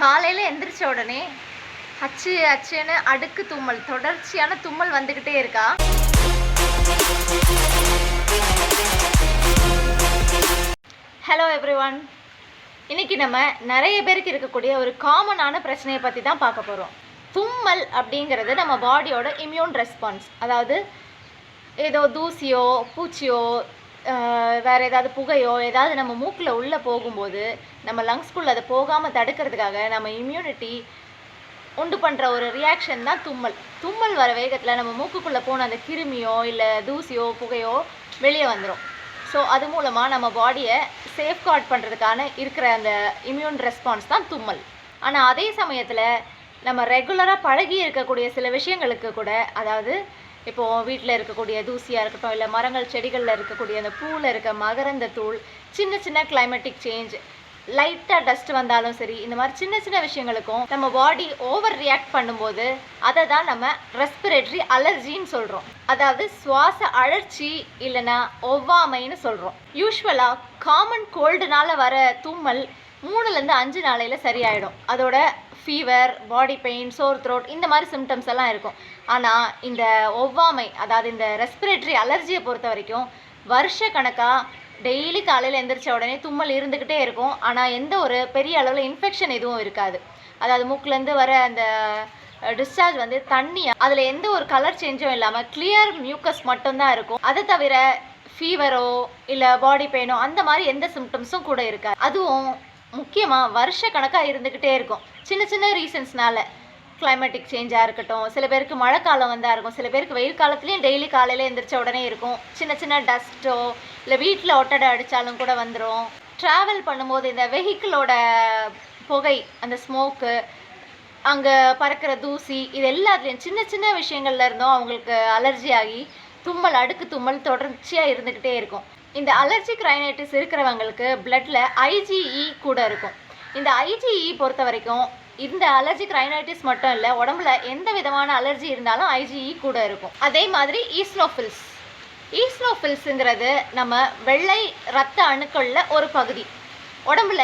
காலையில் எந்திரிச்ச உடனே அச்சு அச்சுன்னு அடுக்கு தும்மல் தொடர்ச்சியான தும்மல் வந்துக்கிட்டே இருக்கா. ஹலோ எவ்ரி ஒன் இன்னைக்கு நம்ம நிறைய பேருக்கு இருக்கக்கூடிய ஒரு காமனான பிரச்சனையை பற்றி தான் பார்க்க போகிறோம் தும்மல் அப்படிங்கிறது நம்ம பாடியோட இம்யூன் ரெஸ்பான்ஸ் அதாவது ஏதோ தூசியோ பூச்சியோ வேற ஏதாவது புகையோ ஏதாவது நம்ம மூக்கில் உள்ளே போகும்போது நம்ம லங்ஸ்குள்ளே அதை போகாமல் தடுக்கிறதுக்காக நம்ம இம்யூனிட்டி உண்டு பண்ணுற ஒரு ரியாக்ஷன் தான் தும்மல். தும்மல் வர வேகத்தில் நம்ம மூக்குக்குள்ளே போன அந்த கிருமியோ இல்லை தூசியோ புகையோ வெளியே வந்துடும் ஸோ அது மூலமாக நம்ம பாடியை சேஃப்கார்ட் பண்ணுறதுக்கான இருக்கிற அந்த இம்யூன் ரெஸ்பான்ஸ் தான் தும்மல். ஆனால் அதே சமயத்தில் நம்ம ரெகுலராக பழகி இருக்கக்கூடிய சில விஷயங்களுக்கு கூட அதாவது இப்போது வீட்டில் இருக்கக்கூடிய தூசியாக இருக்கட்டும் இல்லை மரங்கள் செடிகளில் இருக்கக்கூடிய அந்த பூவில் இருக்க மகரந்த தூள் சின்ன சின்ன கிளைமேட்டிக் சேஞ்ச் லைட்டாக டஸ்ட் வந்தாலும் சரி இந்த மாதிரி சின்ன சின்ன விஷயங்களுக்கும் நம்ம பாடி ஓவர் ரியாக்ட் பண்ணும்போது அதை தான் நம்ம ரெஸ்பிரேட்டரி அலர்ஜின்னு சொல்கிறோம் அதாவது சுவாச அழற்சி இல்லைன்னா ஒவ்வாமைன்னு சொல்கிறோம் யூஸ்வலாக காமன் கோல்டுனால வர தும்மல் மூணுலேருந்து அஞ்சு நாளையில் சரியாயிடும். அதோட fever body pain sore throat இந்த மாதிரி சிம்டம்ஸ் எல்லாம் இருக்கும். ஆனால் இந்த ஒவ்வாமை அதாவது இந்த ரெஸ்பிரேட்டரி அலர்ஜியை பொறுத்த வரைக்கும் வருஷ கணக்காக டெய்லி காலையில் எந்திரிச்ச உடனே தும்மல் இருந்துக்கிட்டே இருக்கும். ஆனால் எந்த ஒரு பெரிய அளவில் இன்ஃபெக்ஷன் எதுவும் இருக்காது. அதாவது மூக்குலேருந்து வர அந்த டிஸ்சார்ஜ் வந்து தண்ணியாக அதில் எந்த ஒரு கலர் சேஞ்சும் இல்லாமல் கிளியர் மியூக்கஸ் மட்டும்தான் இருக்கும். அதை தவிர ஃபீவரோ இல்லை பாடி பெயினோ அந்த மாதிரி எந்த சிம்டம்ஸும் கூட இருக்காது. அதுவும் முக்கியமாக வருஷ கணக்காக இருந்துக்கிட்டே இருக்கும். சின்ன சின்ன ரீசன்ஸ்னால கிளைமேட்டிக் சேஞ்சாக இருக்கட்டும் சில பேருக்கு மழை காலம் வந்தால் இருக்கும் சில பேருக்கு வெயில் காலத்துலேயும் டெய்லி காலையில் எந்திரிச்ச உடனே இருக்கும். சின்ன சின்ன டஸ்ட்டோ இல்லை வீட்டில் ஒட்டடை அடித்தாலும் கூட வந்துடும் ட்ராவல் பண்ணும்போது இந்த வெஹிக்கிளோட புகை அந்த ஸ்மோக்கு அங்கே பறக்கிற தூசி இது எல்லாத்துலேயும் சின்ன சின்ன விஷயங்கள்ல இருந்தும் அவங்களுக்கு அலர்ஜி ஆகி தும்மல் அடுக்கு தும்மல் தொடர்ச்சியாக இருந்துக்கிட்டே இருக்கும். இந்த அலர்ஜிக் ரைனைட்டிஸ் இருக்கிறவங்களுக்கு பிளட்டில் ஐஜிஇ கூட இருக்கும். இந்த ஐஜிஇ பொறுத்த வரைக்கும் இந்த அலர்ஜிக் ரைனைட்டிஸ் மட்டும் இல்லை உடம்புல எந்த விதமான அலர்ஜி இருந்தாலும் ஐஜிஇ கூட இருக்கும். அதே மாதிரி ஈஸ்னோஃபில்ஸ் ஈஸ்னோஃபில்ஸுங்கிறது நம்ம வெள்ளை ரத்த அணுக்களில் ஒரு பகுதி. உடம்புல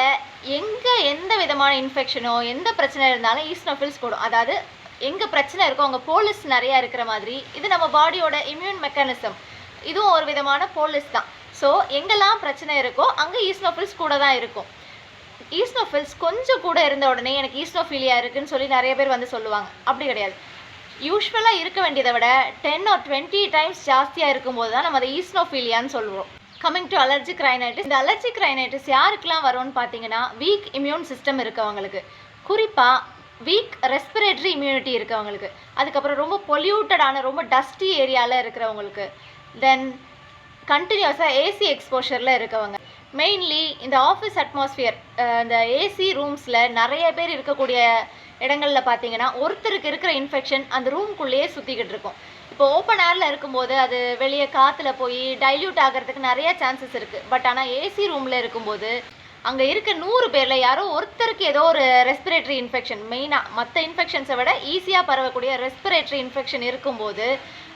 எங்கே எந்த விதமான இன்ஃபெக்ஷனோ எந்த பிரச்சனை இருந்தாலும் ஈஸ்னோஃபில்ஸ் கூடும் அதாவது எங்கே பிரச்சனை இருக்கோ அங்கே போலிஸ் நிறையா இருக்கிற மாதிரி இது நம்ம பாடியோட இம்யூன் மெக்கானிசம் இதுவும் ஒரு விதமான போலிஸ் தான். ஸோ எங்கெல்லாம் பிரச்சனை இருக்கோ அங்கே ஈஸ்னோஃபில்ஸ் கூட தான் இருக்கும். ஈஸ்னோஃபில்ஸ் கொஞ்சம் கூட இருந்த உடனே எனக்கு ஈஸ்னோஃபீலியா இருக்குன்னு சொல்லி நிறைய பேர் வந்து சொல்லுவாங்க. அப்படி கிடையாது. யூஸ்வலாக இருக்க வேண்டியதை விட டென் ஆர் டுவெண்ட்டி டைம்ஸ் ஜாஸ்தியாக இருக்கும்போது தான் நம்ம அதை ஈஸ்னோஃபீலியான்னு சொல்லுவோம். கமிங் டு அலர்ஜிக் ரைனைட்டிஸ் இந்த அலர்ஜிக் ரைனைட்டிஸ் யாருக்கெல்லாம் வரும்னு பார்த்தீங்கன்னா வீக் இம்யூன் சிஸ்டம் இருக்கவங்களுக்கு. குறிப்பாக வீக் ரெஸ்பிரேட்டரி இம்யூனிட்டி இருக்கவங்களுக்கு. அதுக்கப்புறம் ரொம்ப பொல்யூட்டடான ரொம்ப டஸ்டி ஏரியாவில் இருக்கிறவங்களுக்கு. தென் கண்டினியூஸாக ஏசி எக்ஸ்போஷரில் இருக்கவங்க. மெயின்லி இந்த ஆஃபீஸ் அட்மாஸ்ஃபியர் இந்த ஏசி ரூம்ஸில் நிறைய பேர் இருக்கக்கூடிய இடங்களில் பார்த்தீங்கன்னா ஒருத்தருக்கு இருக்கிற இன்ஃபெக்ஷன் அந்த ரூம்குள்ளேயே சுற்றிக்கிட்டு இருக்கும். இப்போ ஓப்பன் ஏரில் இருக்கும்போது அது வெளியே காற்றுல போய் டைல்யூட் ஆகிறதுக்கு நிறைய சான்சஸ் இருக்குது பட் ஆனால் ஏசி ரூமில் இருக்கும்போது அங்கே இருக்க நூறு பேரில் யாரோ ஒருத்தருக்கு ஏதோ ஒரு ரெஸ்பிரேட்டரி இன்ஃபெக்ஷன் மெயினாக மற்ற இன்ஃபெக்ஷன்ஸை விட ஈஸியாக பரவக்கூடிய ரெஸ்பிரேட்டரி இன்ஃபெக்ஷன் இருக்கும்போது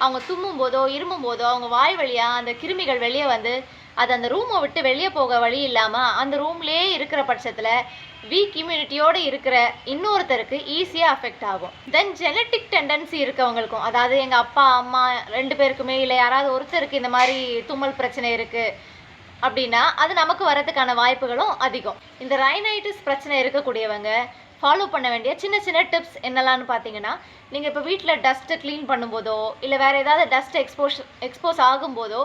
அவங்க தும்மும் போதோ இருமும் போதோ அவங்க வாய் வழியாக அந்த கிருமிகள் வெளியே வந்து அது அந்த ரூமை விட்டு வெளியே போக வழி இல்லாமல் அந்த ரூம்லேயே இருக்கிற பட்சத்தில் வீக் இம்யூனிட்டியோடு இருக்கிற இன்னொருத்தருக்கு ஈஸியாக அஃபெக்ட் ஆகும். தென் ஜெனட்டிக் டெண்டன்சி இருக்கவங்களுக்கும் அதாவது எங்கள் அப்பா அம்மா ரெண்டு பேருக்குமே இல்லை யாராவது ஒருத்தருக்கு இந்த மாதிரி தும்மல் பிரச்சனை இருக்குது அப்படின்னா அது நமக்கு வரதுக்கான வாய்ப்புகளும் அதிகம். இந்த ரைனைட்டிஸ் பிரச்சனை இருக்கக்கூடியவங்க ஃபாலோ பண்ண வேண்டிய சின்ன சின்ன டிப்ஸ் என்னெல்லாம்னு பார்த்தீங்கன்னா நீங்கள் இப்போ வீட்டில் டஸ்ட்டை க்ளீன் பண்ணும்போதோ இல்லை வேறு ஏதாவது டஸ்ட் எக்ஸ்போஸ் எக்ஸ்போஸ் ஆகும்போதோ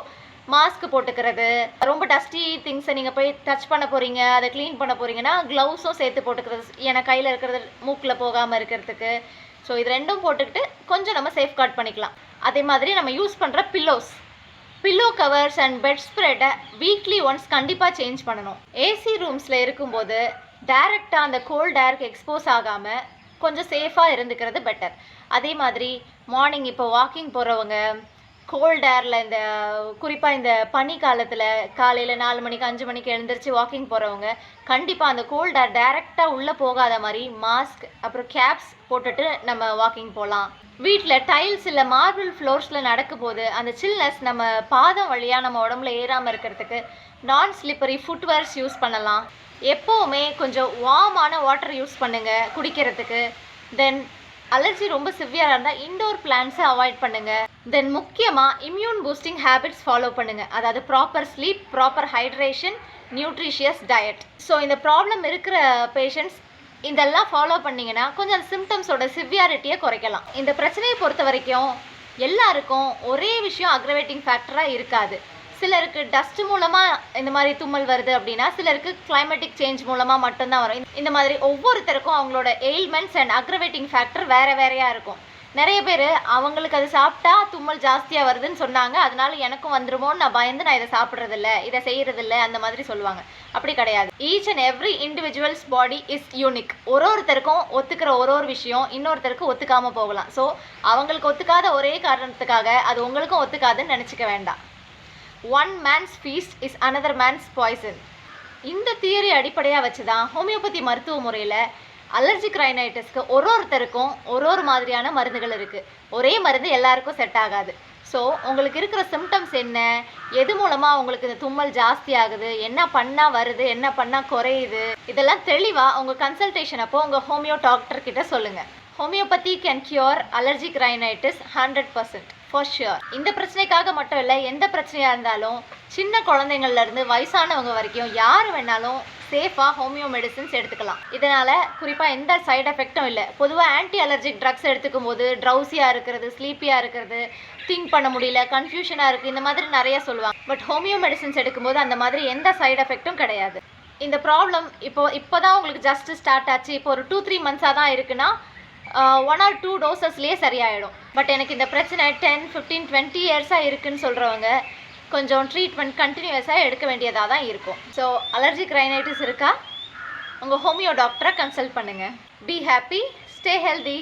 மாஸ்க் போட்டுக்கிறது ரொம்ப டஸ்டி திங்ஸை நீங்கள் போய் டச் பண்ண போகிறீங்க அதை க்ளீன் பண்ண போகிறீங்கன்னா க்ளவுஸும் சேர்த்து போட்டுக்கிறது ஏன்னா கையில் இருக்கிறது மூக்கில் போகாமல் இருக்கிறதுக்கு. ஸோ இது ரெண்டும் போட்டுக்கிட்டு கொஞ்சம் நம்ம சேஃப்கார்ட் பண்ணிக்கலாம். அதே மாதிரி நம்ம யூஸ் பண்ணுற pillows pillow covers and bed ஸ்ப்ரெட்டை weekly once கண்டிப்பாக சேஞ்ச் பண்ணணும். ஏசி ரூம்ஸில் இருக்கும்போது டைரெக்டாக அந்த கோல்ட் ஏருக்கு எக்ஸ்போஸ் ஆகாமல் கொஞ்சம் சேஃபாக இருந்துக்கிறது பெட்டர் அதே மாதிரி மார்னிங் இப்போ வாக்கிங் போகிறவங்க கோல்ட் ஏரில் இந்த குறிப்பாக இந்த பனி காலத்தில் காலையில் நாலு மணிக்கு அஞ்சு மணிக்கு எழுந்திரிச்சு வாக்கிங் போகிறவங்க கண்டிப்பாக அந்த கோல்ட் ஏர் டைரெக்டாக உள்ளே போகாத மாதிரி மாஸ்க் அப்புறம் கேப்ஸ் போட்டுட்டு நம்ம வாக்கிங் போகலாம் வீட்டில் டைல்ஸ் இல்லை மார்பிள் ஃப்ளோர்ஸில் நடக்கும்போது அந்த சில்னஸ் நம்ம பாதம் வழியாக நம்ம உடம்புல ஏறாமல் இருக்கிறதுக்கு நான் ஸ்லிப்பரி ஃபுட்வேர்ஸ் யூஸ் பண்ணலாம். எப்போவுமே கொஞ்சம் வார்மான வாட்டர் யூஸ் பண்ணுங்கள் குடிக்கிறதுக்கு. தென் அலர்ஜி ரொம்ப சிவியராக இருந்தால் இன்டோர் பிளான்ஸை அவாய்ட் பண்ணுங்கள் தென் முக்கியமாக இம்யூன் பூஸ்டிங் ஹேபிட்ஸ் ஃபாலோ பண்ணுங்கள் அதாவது proper sleep proper hydration nutritious diet so இந்த ப்ராப்ளம் இருக்கிற பேஷண்ட்ஸ் இதெல்லாம் ஃபாலோ பண்ணீங்கன்னா கொஞ்சம் அந்த சிம்டம்ஸோட சிவியாரிட்டியை குறைக்கலாம். இந்த பிரச்சனையை பொறுத்த வரைக்கும் எல்லாருக்கும் ஒரே விஷயம் அக்ரவேட்டிங் ஃபேக்டராக இருக்காது. சிலருக்கு டஸ்ட் மூலமாக இந்த மாதிரி தும்மல் வருது அப்படின்னா சிலருக்கு கிளைமேட்டிக் சேஞ்ச் மூலமாக மட்டும்தான் வரும். இந்த- மாதிரி ஒவ்வொருத்தருக்கும் அவங்களோட எயில்மெண்ட்ஸ் அண்ட் அக்ரவேட்டிங் ஃபேக்டர் வேறு வேறையாக இருக்கும். நிறைய பேர் அவங்களுக்கு அது சாப்பிட்டா தும்மல் ஜாஸ்தியாக வருதுன்னு சொன்னாங்க. அதனால எனக்கும் வந்துருமோன்னு நான் பயந்து நான் இதை சாப்பிட்றதில்ல இதை செய்கிறதில்ல அந்த மாதிரி சொல்லுவாங்க. அப்படி கிடையாது. Each and every individuals body is unique ஒரு ஒருத்தருக்கும் ஒத்துக்கிற ஒரு ஒரு விஷயம் இன்னொருத்தருக்கு ஒத்துக்காமல் போகலாம். ஸோ அவங்களுக்கு ஒத்துக்காத ஒரே காரணத்துக்காக அது உங்களுக்கும் ஒத்துக்காதுன்னு நினச்சிக்க வேண்டாம். One man's feast is another man's poison இந்த தியரி அடிப்படையாக வச்சு தான் ஹோமியோபதி மருத்துவ முறையில் அலர்ஜிக் ரைனைட்டிஸ்க்கு ஒரு ஒருத்தருக்கும் ஒரு ஒரு மாதிரியான மருந்துகள் இருக்குது ஒரே மருந்து எல்லாருக்கும் செட் ஆகாது. ஸோ உங்களுக்கு இருக்கிற சிம்டம்ஸ் என்ன? எது மூலமாக உங்களுக்கு இந்த தும்மல் ஜாஸ்தி ஆகுது? என்ன பண்ணால் வருது? என்ன பண்ணால் குறையுது? இதெல்லாம் தெளிவாக உங்கள் கன்சல்டேஷன் அப்போ உங்கள் ஹோமியோ டாக்டர் கிட்ட சொல்லுங்கள் homeopathy can cure allergic rhinitis hundred percent for sure இந்த பிரச்சனைக்காக மட்டும் இல்லை எந்த பிரச்சனையாக இருந்தாலும் சின்ன குழந்தைங்கள்லேருந்து வயசானவங்க வரைக்கும் யார் வேணாலும் சேஃபாக ஹோமியோ மெடிசின்ஸ் எடுத்துக்கலாம். இதனால் குறிப்பாக எந்த சைடு எஃபெக்ட்டும் இல்லை. பொதுவாக ஆன்டி அலர்ஜிக் ட்ரக்ஸ் எடுத்துக்கும் போது ட்ரௌசியாக இருக்கிறது ஸ்லீப்பியாக இருக்கிறது திங்க் பண்ண முடியல கன்ஃபியூஷனாக இருக்குது இந்த மாதிரி நிறைய சொல்லுவாங்க. பட் ஹோமியோ மெடிசின்ஸ் எடுக்கும்போது அந்த மாதிரி எந்த சைடு எஃபெக்ட்டும் கிடையாது. இந்த ப்ராப்ளம் இப்போ இப்போ தான் உங்களுக்கு ஜஸ்ட் ஸ்டார்ட் ஆச்சு. இப்போ ஒரு டூ த்ரீ மந்த்ஸாக தான் இருக்குன்னா ஒன் ஆர் டூ டோசஸ்லேயே சரியாயிடும். பட் எனக்கு இந்த பிரச்சனை டென் ஃபிஃப்டீன் டுவெண்ட்டி இயர்ஸாக இருக்குன்னு சொல்கிறவங்க கொஞ்சம் ட்ரீட்மெண்ட் கண்டினியூஸாக எடுக்க வேண்டியதாக தான் இருக்கும். ஸோ அலர்ஜிக் ரைனைட்டிஸ் இருக்கா? உங்கள் ஹோமியோ டாக்டரை கன்சல்ட் பண்ணுங்கள் பி ஹாப்பி ஸ்டே ஹெல்தி